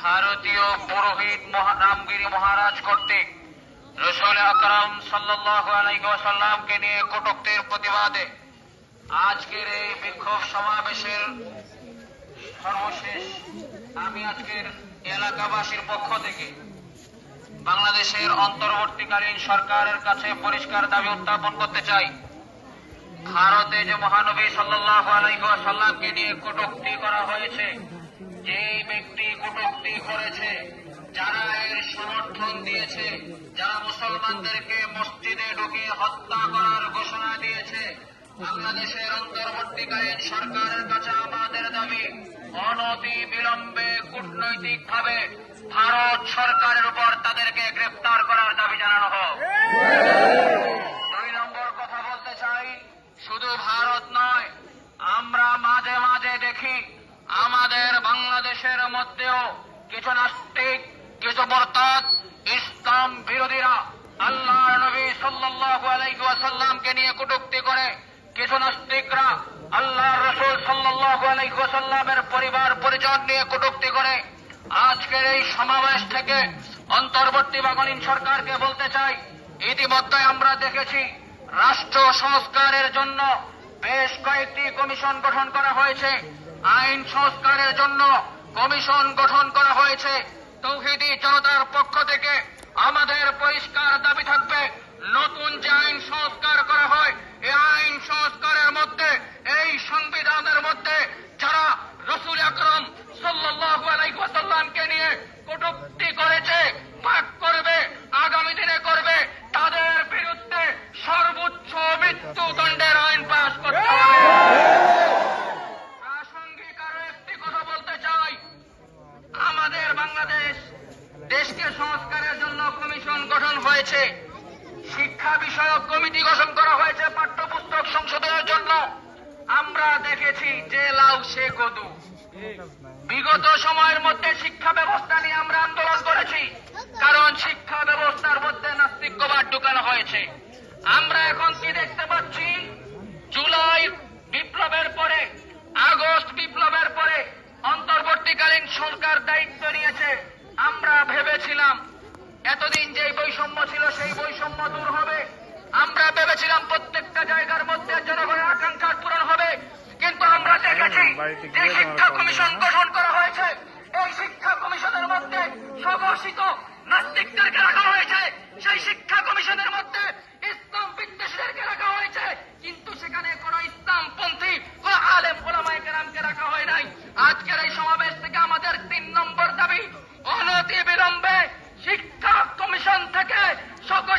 ভারতীয় পুরোহিত রামগিরি মহারাজ কর্তৃক রসুল আকরাম সাল্লাল্লাহু নিয়ে কটুক্তির প্রতিবাদে আজকের এই বিক্ষোভ সমাবেশের সর্বশেষ আমি আজকের এলাকাবাসীর পক্ষ থেকে বাংলাদেশের অন্তর্বর্তীকালীন সরকারের কাছে পরিষ্কার দাবি উত্থাপন করতে চাই। ভারতে যে মহানবী সাল্লাহ নিয়ে কটুক্তি করা হয়েছে, যেই ব্যক্তি কটুক্তি করেছে, যারা এর সমর্থন দিয়েছে, যারা মুসলমানদেরকে মসজিদে ঢুকিয়ে হত্যা করার ঘোষণা দিয়েছে, বাংলাদেশের অন্তর্বর্তীকালীন সরকারের কাছে আমাদের দাবি, অনতি বিলম্বে কূটনৈতিক ভাবে ভারত সরকারের উপর তাদেরকে গ্রেপ্তার করার দাবি জানানো হোক। দুই নম্বর কথা বলতে চাই, শুধু ভারত নয়, আমরা মাঝে মাঝে দেখি আমাদের বাংলাদেশের মধ্যেও কিছু নাস্তিক, কিছু বরতাদ ইসলাম বিরোধীরা আল্লাহ নবী সাল্লাল্লাহু আলাইহি ওয়াসাল্লামকে নিয়ে কটূক্তি করে কিছু নাস্তিকরা আল্লাহ ওয়াসাল্লামের পরিবার পরিজন নিয়ে কটূক্তি করে আজকের এই সমাবেশ থেকে অন্তর্বর্তী অন্তর্বর্তীকালীন সরকারকে বলতে চাই, ইতিমধ্যে আমরা দেখেছি রাষ্ট্র সংস্কারের জন্য বেশ কয়েকটি কমিশন গঠন করা হয়েছে। আইন সংস্কারের জন্য কমিশন গঠন করা হয়েছে। তৌহিদি জনতার পক্ষ থেকে আমাদের পরিষ্কার দাবি থাকবে, নতুন যে আইন সংস্কার করা হয় এই আইন সংস্কারের মধ্যে এই সংবিধানের মধ্যে যারা রসুল আকরম সাল্লাল্লাহু আলাইহি ওয়াসাল্লামকে নিয়ে কটূক্তি করেছে পাক করবে আগামী দিনে করবে তাদের বিরুদ্ধে সর্বোচ্চ মৃত্যুদণ্ডের আইন পাশ করতে হবে। প্রাসঙ্গিক আরও একটি কথা বলতে চাই। আমাদের বাংলাদেশ দেশকে সংস্কারের জন্য কমিশন গঠন হয়েছে। শিক্ষা বিষয়ক কমিটি গঠন করা হয়েছে পাঠ্যপুস্তক সংশোধনের জন্য। আমরা দেখেছি যে লাউ, সে কদু। বিগত সময়ের মধ্যে শিক্ষা ব্যবস্থা নিয়ে আমরা আন্দোলন করেছি। কারণ শিক্ষা ব্যবস্থার মধ্যে নাস্তিক্যবাদ ঢুকানো হয়েছে। আমরা এখন কি দেখতে পাচ্ছি? জুলাই বিপ্লবের পরে আগস্ট বিপ্লবের পরে অন্তর্বর্তীকালীন সরকার দায়িত্ব নিয়েছে। আমরা ভেবেছিলাম এতদিন যে বৈষম্য ছিল সেই বৈষম্য দূর হবে। আমরা ভেবেছিলাম প্রত্যেকটা জায়গার মধ্যে জনগণের আকাঙ্ক্ষা পূরণ হবে। কিন্তু আমরা দেখেছি যে শিক্ষা কমিশন গঠন করা হয়েছে এই শিক্ষা কমিশনের মধ্যে স্বঘোষিত নাস্তিকদেরকে রাখা হয়েছে সেই শিক্ষা কমিশনের মধ্যে ইসলাম বিদ্বেষীদেরকে রাখা হয়েছে কিন্তু সেখানে কোন ইসলামপন্থী কোন আলেম ওলামায়ে কেরামকে রাখা হয় নাই আজকের এই সমাবেশ থেকে আমাদের তিন নম্বর দাবি অনতি